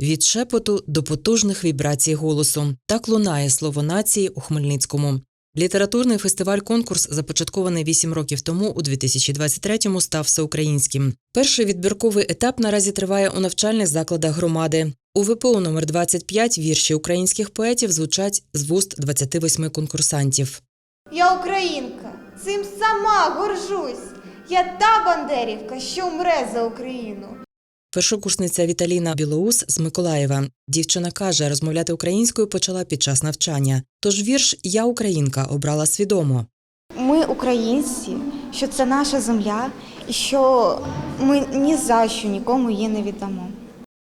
Від шепоту до потужних вібрацій голосу. Так лунає слово нації у Хмельницькому. Літературний фестиваль-конкурс, започаткований 8 років тому, у 2023-му став всеукраїнським. Перший відбірковий етап наразі триває у навчальних закладах громади. У ВПО номер 25 вірші українських поетів звучать з вуст 28 конкурсантів. Я українка, цим сама горжусь. Я та бандерівка, що мре за Україну. Першокурсниця Віталіна Білоус з Миколаєва. Дівчина каже, розмовляти українською почала під час навчання. Тож вірш Я українка обрала свідомо. Ми українці, що це наша земля, і що ми ні за що нікому її не віддамо.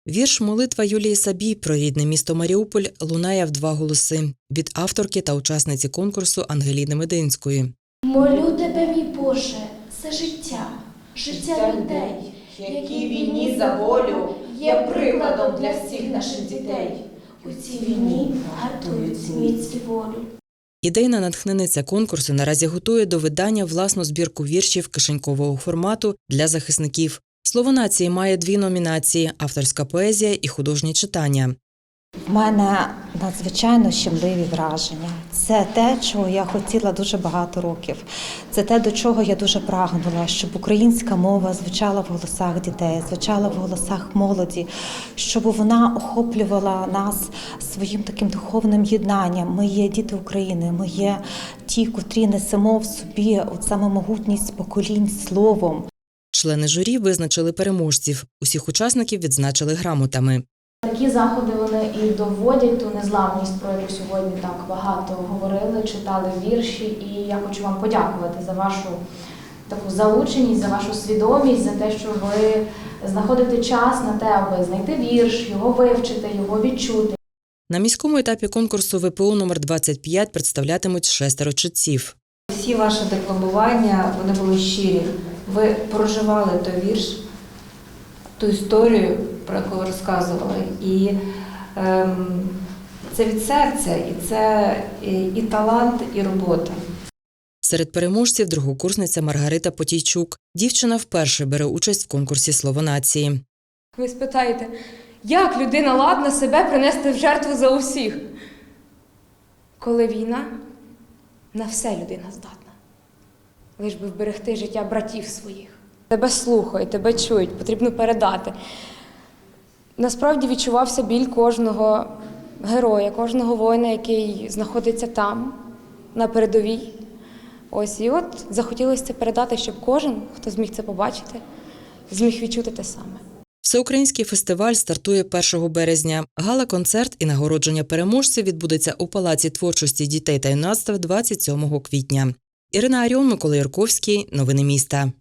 Вірш молитва Юлії Сабій про рідне місто Маріуполь лунає в два голоси від авторки та учасниці конкурсу Ангеліни Мединської. Молю тебе, мій Боже, за життя, життя людей, які війні за волю є прикладом для всіх наших дітей. у цій війні гартують міць волю. Ідейна натхненниця конкурсу наразі готує до видання власну збірку віршів кишенькового формату для захисників. Слово нації має дві номінації: авторська поезія і художні читання. В мене надзвичайно щемливі враження. Це те, чого я хотіла дуже багато років. Це те, до чого я дуже прагнула, щоб українська мова звучала в голосах дітей, звучала в голосах молоді, щоб вона охоплювала нас своїм таким духовним єднанням. Ми є діти України, ми є ті, котрі несемо в собі от саме могутність поколінь словом. Члени журі визначили переможців. Усіх учасників відзначили грамотами. Такі заходи вони і доводять ту незламність, про яку сьогодні так багато говорили, читали вірші. І я хочу вам подякувати за вашу таку залученість, за вашу свідомість, за те, що ви знаходите час на те, аби знайти вірш, його вивчити, його відчути. На міському етапі конкурсу ВПУ номер 25 представлятимуть шестеро читців. Всі ваші декламування вони були щирі. Ви проживали той вірш, ту історію, про яку ви розказували. І ем, це від серця, і це і, і талант, і робота. Серед переможців другокурсниця Маргарита Потійчук. Дівчина вперше бере участь в конкурсі Слово нації. Ви спитаєте, як людина ладна себе принести в жертву за усіх? Коли війна, на все людина здатна. Лиш би вберегти життя братів своїх. Тебе слухають, тебе чують, потрібно передати. Насправді відчувався біль кожного героя, кожного воїна, який знаходиться там, на передовій. Ось і от захотілося це передати, щоб кожен, хто зміг це побачити, зміг відчути те саме. Всеукраїнський фестиваль стартує 1 березня. Гала-концерт і нагородження переможців відбудеться у Палаці творчості дітей та юнацтва 27 квітня. Ірина Аріон, Микола Ярковський. Новини міста.